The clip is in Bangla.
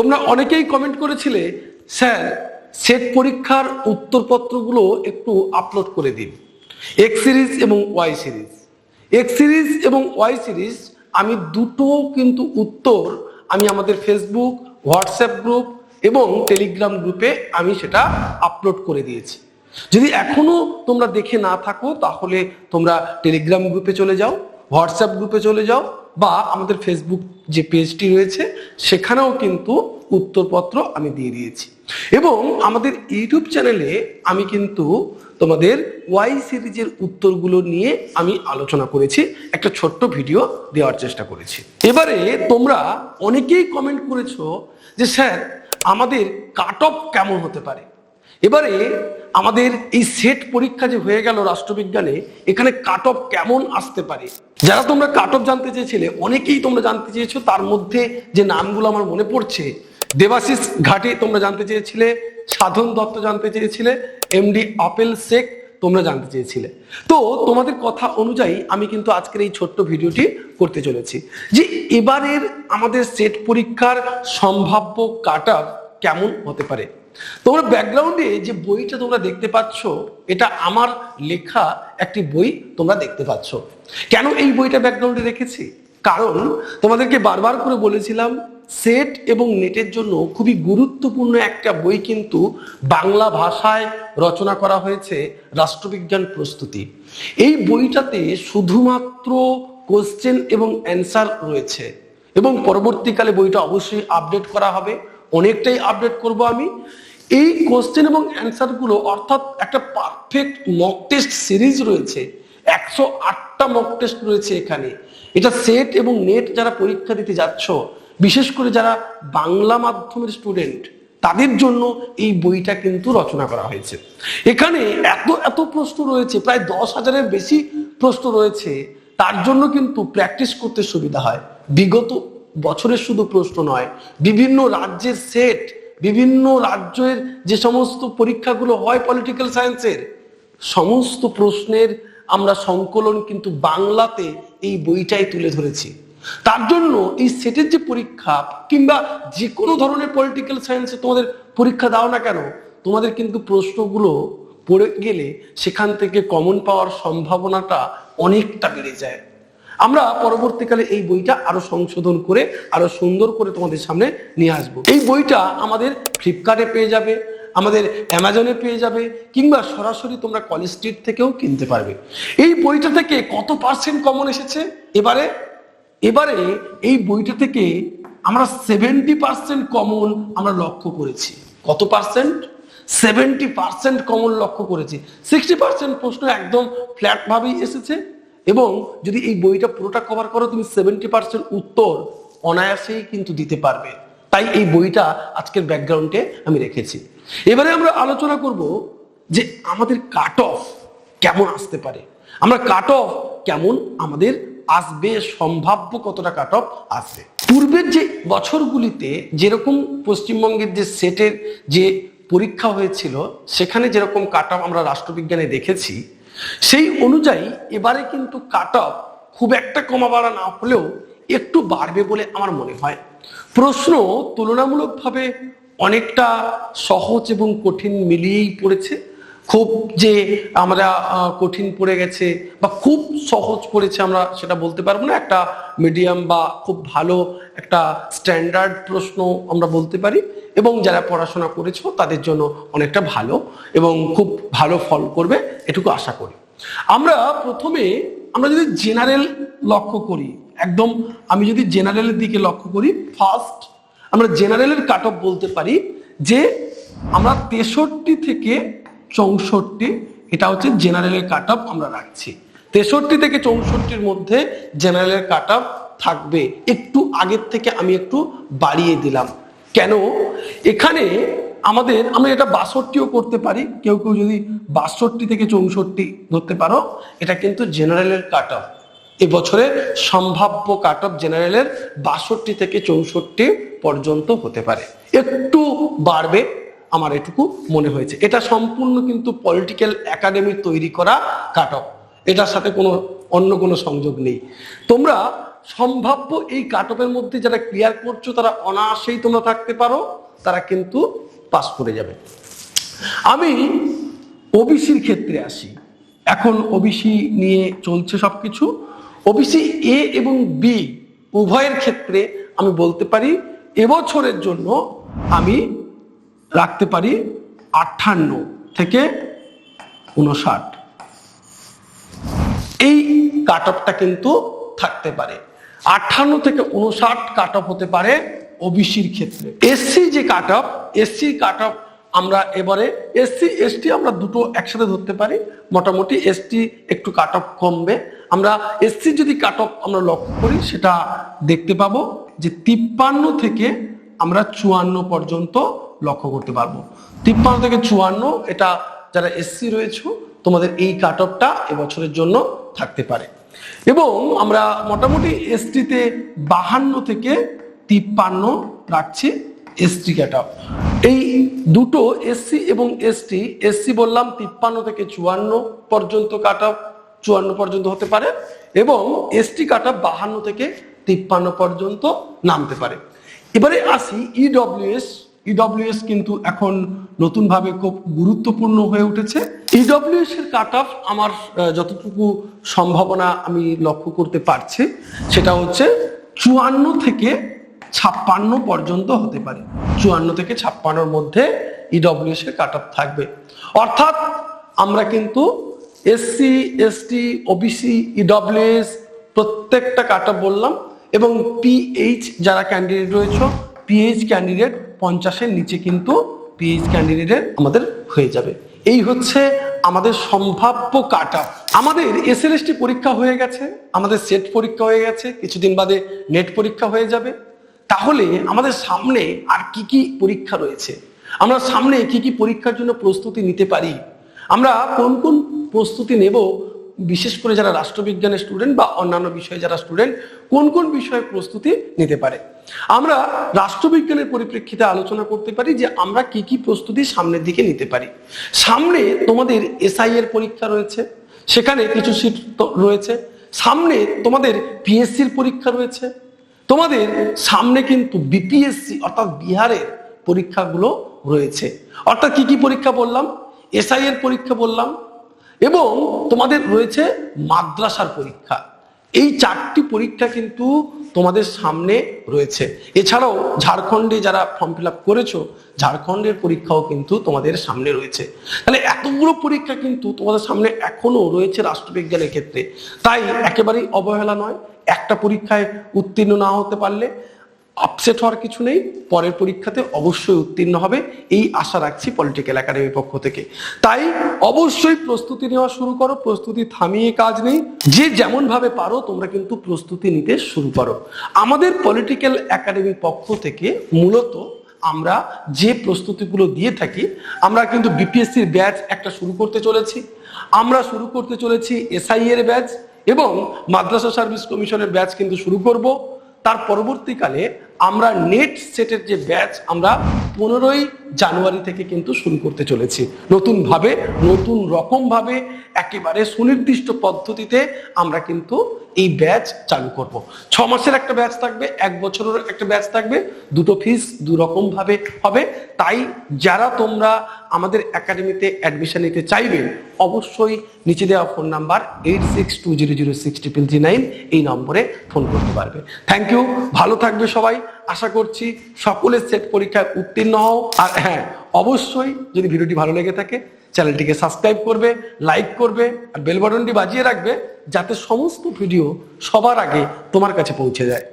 তোমরা অনেকেই কমেন্ট করেছিলে, স্যার সেট পরীক্ষার উত্তরপত্রগুলো একটু আপলোড করে দিন। এক্স সিরিজ এবং ওয়াই সিরিজ এক্স সিরিজ এবং ওয়াই সিরিজ আমি দুটো কিন্তু উত্তর আমি আমাদের ফেসবুক হোয়াটসঅ্যাপ গ্রুপ এবং টেলিগ্রাম গ্রুপে আমি সেটা আপলোড করে দিয়েছি। যদি এখনও তোমরা দেখে না থাকো, তাহলে তোমরা টেলিগ্রাম গ্রুপে চলে যাও হোয়াটসঅ্যাপ গ্রুপে চলে যাও বা আমাদের ফেসবুক যে পেজটি রয়েছে সেখানেও কিন্তু উত্তরপত্র আমি দিয়ে দিয়েছি। এবং আমাদের ইউটিউব চ্যানেলে আমি কিন্তু তোমাদের ওয়াই সিরিজের উত্তরগুলো নিয়ে আমি আলোচনা করেছি, একটা ছোট্ট ভিডিও দেওয়ার চেষ্টা করেছি। এবারে তোমরা অনেকেই কমেন্ট করেছ যে, স্যার, আমাদের কাট অফ কেমন হতে পারে? এবারে আমাদের এই সেট পরীক্ষা যে হয়ে গেল রাষ্ট্রবিজ্ঞানে, এখানে কাট অফ কেমন আসতে পারে? যারা তোমরা কাট অফ জানতে চেয়েছিলে, অনেকেই তোমরা জানতে চেয়েছো, তার মধ্যে যে নামগুলো আমার মনে পড়ছে, দেবাশিস ঘাটে তোমরা জানতে চেয়েছিলে, সাধন দত্ত জানতে চেয়েছিলে এমডি আপেল শেখ তোমরা জানতে চেয়েছিলে। তো তোমাদের কথা অনুযায়ী আমি কিন্তু আজকের এই ছোট্ট ভিডিওটি করতে চলেছি। যে এবারের আমাদের সেট পরীক্ষার সম্ভাব্য কাট কেমন হতে পারে? তোমরা ব্যাকগ্রাউন্ডে যে বইটা তোমরা দেখতে পাচ্ছ, এটা আমার লেখা একটি বই তোমরা দেখতে পাচ্ছ। কেন এই বইটা ব্যাকগ্রাউন্ডে রেখেছি? কারণ তোমাদেরকে বারবার করে বলেছিলাম সেট এবং নেটের জন্য খুবই গুরুত্বপূর্ণ একটা বই কিন্তু বাংলা ভাষায় রচনা করা হয়েছে, রাষ্ট্রবিজ্ঞান প্রস্তুতি। এই বইটাতে শুধুমাত্র কোশ্চেন এবং অ্যান্সার রয়েছে এবং পরবর্তীকালে বইটা অবশ্যই আপডেট করা হবে। অনেকটাই আপডেট করব আমি। এই কোশ্চেন এবং অ্যান্সারগুলো অর্থাৎ একটা পারফেক্ট মক টেস্ট সিরিজ রয়েছে। একশো আটটা মক টেস্ট রয়েছে এখানে। এটা সেট এবং নেট যারা পরীক্ষা দিতে যাচ্ছ, বিশেষ করে যারা বাংলা মাধ্যমের স্টুডেন্ট তাদের জন্য এই বইটা কিন্তু রচনা করা হয়েছে। এখানে এত এত প্রশ্ন রয়েছে, প্রায় দশ হাজারের বেশি প্রশ্ন রয়েছে। তার জন্য কিন্তু প্র্যাকটিস করতে সুবিধা হয়। বিগত বছরের শুধু প্রশ্ন নয়, বিভিন্ন রাজ্যের সেট, বিভিন্ন রাজ্যের যে সমস্ত পরীক্ষাগুলো হয় পলিটিক্যাল সায়েন্সের সমস্ত প্রশ্নের আমরা সংকলন কিন্তু বাংলাতে এই বইটাই তুলে ধরেছি। তার জন্য এই সেটের যে পরীক্ষা কিংবা যে কোনো ধরনের পলিটিক্যাল সায়েন্সে তোমাদের পরীক্ষা দাও না কেন, তোমাদের কিন্তু প্রশ্নগুলো পড়ে গেলে সেখান থেকে কমন পাওয়ার সম্ভাবনাটা অনেকটা বেড়ে যায়। আমরা পরবর্তীকালে এই বইটা আরও সংশোধন করে, আরও সুন্দর করে তোমাদের সামনে নিয়ে আসব। এই বইটা আমাদের ফ্লিপকার্টে পেয়ে যাবে, আমাদের অ্যামাজনে পেয়ে যাবে, কিংবা সরাসরি তোমরা কলেজ স্ট্রিট থেকেও কিনতে পারবে। এই বইটা থেকে কত পার্সেন্ট কমন এসেছে? এবারে এবারে এই বইটা থেকে আমরা সেভেন্টি পার্সেন্ট কমন আমরা লক্ষ্য করেছি। কত পার্সেন্ট সেভেন্টি পার্সেন্ট কমন লক্ষ্য করেছি। সিক্সটি পার্সেন্ট প্রশ্ন একদম ফ্ল্যাট ভাবেই এসেছে। এবং যদি এই বইটা পুরোটা কভার করো, তুমি সেভেন্টি পার্সেন্ট উত্তর অনায়াসেই কিন্তু দিতে পারবে। তাই এই বইটা আজকের ব্যাকগ্রাউন্ডে আমি রেখেছি। এবারে আমরা আলোচনা করব যে আমাদের কাট অফ কেমন আসতে পারে। আমরা কাট অফ কেমন, আমাদের আসবে, সম্ভাব্য কতটা কাট অফ আসবে। পূর্বের যে বছরগুলিতে যেরকম পশ্চিমবঙ্গের যে সেটের যে পরীক্ষা হয়েছিল, সেখানে যেরকম কাট অফ আমরা রাষ্ট্রবিজ্ঞানে দেখেছি সেই অনুযায়ী এবারে কিন্তু কাট অফ খুব একটা কমা বাড়া না হলেও একটু বাড়বে বলে আমার মনে হয়। প্রশ্ন তুলনামূলকভাবে অনেকটা সহজ এবং কঠিন মিলিয়েই পড়েছে। খুব যে আমরা কঠিন পড়ে গেছে বা খুব সহজ পড়েছে আমরা সেটা বলতে পারব না। একটা মিডিয়াম বা খুব ভালো একটা স্ট্যান্ডার্ড প্রশ্ন আমরা বলতে পারি এবং যারা পড়াশোনা করেছ তাদের জন্য অনেকটা ভালো এবং খুব ভালো ফল করবে এটুকু আশা করি। আমরা প্রথমে, আমরা যদি জেনারেল লক্ষ্য করি, একদম আমি যদি জেনারেলের দিকে লক্ষ্য করি ফার্স্ট আমরা জেনারেলের কাট অফ বলতে পারি যে আমরা তেষট্টি থেকে চৌষট্টি, এটা হচ্ছে জেনারেলের কাট অফ আমরা রাখছি। তেষট্টি থেকে চৌষট্টির মধ্যে জেনারেলের কাট অফ থাকবে। একটু আগের থেকে আমি একটু বাড়িয়ে দিলাম। কেন? এখানে আমাদের, আমরা এটা বাষট্টিও করতে পারি। কেউ কেউ যদি বাষট্টি থেকে চৌষট্টি ধরতে পারো, এটা কিন্তু জেনারেলের কাট অফ এবছরে সম্ভাব্য কাট অফ জেনারেলের বাষট্টি থেকে চৌষট্টি পর্যন্ত হতে পারে। একটু বাড়বে। আমার এটুকু মনে হয়েছে। এটা সম্পূর্ণ কিন্তু পলিটিক্যাল একাডেমির তৈরি করা কাট অফ এটার সাথে কোনো অন্য কোনো সংযোগ নেই। তোমরা সম্ভাব্য এই কাটপের মধ্যে যারা ক্লিয়ার করছ, তারা অনায়াসেই তোমরা থাকতে পারো, তারা কিন্তু পাস করে যাবে। আমি ওবিসির ক্ষেত্রে আসি। এখন ওবিসি নিয়ে চলছে সবকিছু। ওবিসি এ এবং বি উভয়ের ক্ষেত্রে আমি বলতে পারি, এবছরের জন্য আমি রাখতে পারি আটান্ন থেকে উনষাট এই কাট অফটা কিন্তু থাকতে পারে। আটান্ন থেকে উনষাট কাট অফ হতে পারে ওবিসির ক্ষেত্রে। এসসি যে cut off SC cut off আমরা এবারে এসসি এসটি আমরা দুটো একসাথে ধরতে পারি। মোটামুটি এসটি একটু কাট অফ কমবে। আমরা এসসি যদি কাট অফ আমরা লক্ষ্য করি, সেটা দেখতে পাবো যে তিপ্পান্ন থেকে আমরা চুয়ান্ন পর্যন্ত লক্ষ্য করতে পারব। তিপ্পান্ন থেকে চুয়ান্ন, এটা যারা এসসি রয়েছে, তোমাদের এই কাট অফটা এবছরের জন্য থাকতে পারে। এবং আমরা মোটামুটি এসটিতে বাহান্ন থেকে তিপ্পান্ন রাখছি এসটি কাট অফ এই দুটো এসসি এবং এসটি এসসি বললাম তিপ্পান্ন থেকে চুয়ান্ন পর্যন্ত কাট অফ চুয়ান্ন পর্যন্ত হতে পারে এবং এসটি কাট অফ বাহান্ন থেকে তিপ্পান্ন পর্যন্ত নামতে পারে। এবারে আসি ইডব্লিউএস ইডব্লিউএস কিন্তু এখন নতুনভাবে খুব গুরুত্বপূর্ণ হয়ে উঠেছে। ইডব্লিউএস এর কাট অফ আমার যতটুকু সম্ভাবনা আমি লক্ষ্য করতে পারছি, সেটা হচ্ছে চুয়ান্ন থেকে ছাপ্পান্ন পর্যন্ত হতে পারে। চুয়ান্ন থেকে ছাপ্পান্নর মধ্যে ইডব্লিউএস এর কাট অফ থাকবে। অর্থাৎ আমরা কিন্তু এসসি এসটি ওবিসি ইডব্লিউএস প্রত্যেকটা কাট অফ বললাম এবং পিএইচ যারা ক্যান্ডিডেট রয়েছে পিএইচ ক্যান্ডিডেট পঞ্চাশের নিচে কিন্তু পিএইচ ক্যান্ডিডেটের আমাদের হয়ে যাবে। এই হচ্ছে আমাদের সম্ভাব্য কাট আমাদের এসএলএসটি পরীক্ষা হয়ে গেছে, আমাদের সেট পরীক্ষা হয়ে গেছে, কিছুদিন বাদে নেট পরীক্ষা হয়ে যাবে। তাহলে আমাদের সামনে আর কি কি পরীক্ষা রয়েছে? আমরা সামনে কি কি পরীক্ষার জন্য প্রস্তুতি নিতে পারি? আমরা কোন কোন প্রস্তুতি নেব? বিশেষ করে যারা রাষ্ট্রবিজ্ঞানের স্টুডেন্ট বা অন্যান্য বিষয়ে যারা স্টুডেন্ট কোন কোন বিষয়ে প্রস্তুতি নিতে পারে? আমরা রাষ্ট্রবিজ্ঞানের পরিপ্রেক্ষিতে আলোচনা করতে পারি যে আমরা কি কি প্রস্তুতি সামনের দিকে নিতে পারি। সামনে তোমাদের এসআই এর পরীক্ষা রয়েছে, সেখানে কিছু সিট রয়েছে। সামনে তোমাদের পিএসসির পরীক্ষা রয়েছে। তোমাদের সামনে কিন্তু বিপিএসসি অর্থাৎ বিহারের পরীক্ষাগুলো রয়েছে। অর্থাৎ কি কি পরীক্ষা বললাম? এসআই এর পরীক্ষা বললাম এবং তোমাদের রয়েছে মাদ্রাসার পরীক্ষা। এই চারটি পরীক্ষা কিন্তু তোমাদের সামনে রয়েছে। এছাড়াও ঝাড়খণ্ডে যারা ফর্ম ফিল আপ করেছ, ঝাড়খণ্ডের পরীক্ষাও কিন্তু তোমাদের সামনে রয়েছে। তাহলে এতগুলো পরীক্ষা কিন্তু তোমাদের সামনে এখনও রয়েছে রাষ্ট্রবিজ্ঞানের ক্ষেত্রে। তাই একেবারেই অবহেলা নয়, একটা পরীক্ষায় উত্তীর্ণ না হতে পারলে আপসেট হওয়ার কিছু নেই, পরের পরীক্ষাতে অবশ্যই উত্তীর্ণ হবে, এই আশা রাখছি পলিটিক্যাল একাডেমির পক্ষ থেকে। তাই অবশ্যই প্রস্তুতি নেওয়া শুরু করো, প্রস্তুতি থামিয়ে কাজ নেই, যে যেমন ভাবে পারো তোমরা কিন্তু প্রস্তুতি নিতে শুরু করো। আমাদের পলিটিক্যাল একাডেমির পক্ষ থেকে মূলত আমরা যে প্রস্তুতিগুলো দিয়ে থাকি, আমরা কিন্তু বিপিএসসির ব্যাচ একটা শুরু করতে চলেছি। আমরা শুরু করতে চলেছি এসআই এর ব্যাচ এবং মাদ্রাসা সার্ভিস কমিশনের ব্যাচ কিন্তু শুরু করব। তার পরবর্তীকালে আমরা নেট সেটের যে ব্যাচ আমরা পনেরোই জানুয়ারি থেকে কিন্তু শুরু করতে চলেছি। নতুনভাবে, নতুন রকমভাবে, একেবারে সুনির্দিষ্ট পদ্ধতিতে আমরা কিন্তু এই ব্যাচ চালু করব। ছ মাসের একটা ব্যাচ থাকবে, এক বছরের একটা ব্যাচ থাকবে, দুটো ফিস দু রকম ভাবে হবে। তাই যারা তোমরা আমাদের একাডেমিতে অ্যাডমিশন নিতে চাইবে, অবশ্যই নিচে দেওয়া phone number eight six two zero zero six nine এই নম্বরে ফোন করতে পারবে। থ্যাংক ইউ ভালো থাকবে সবাই। আশা করছি সকলের সেট পরীক্ষায় উত্তীর্ণ হও। আর হ্যাঁ অবশ্যই যদি ভিডিওটি ভালো লেগে থাকে চ্যানেলটিকে সাবস্ক্রাইব করবে লাইক করবে, আর বেলবটনটি বাজিয়ে রাখবে যাতে সমস্ত ভিডিও সবার আগে তোমার কাছে পৌঁছে যায়।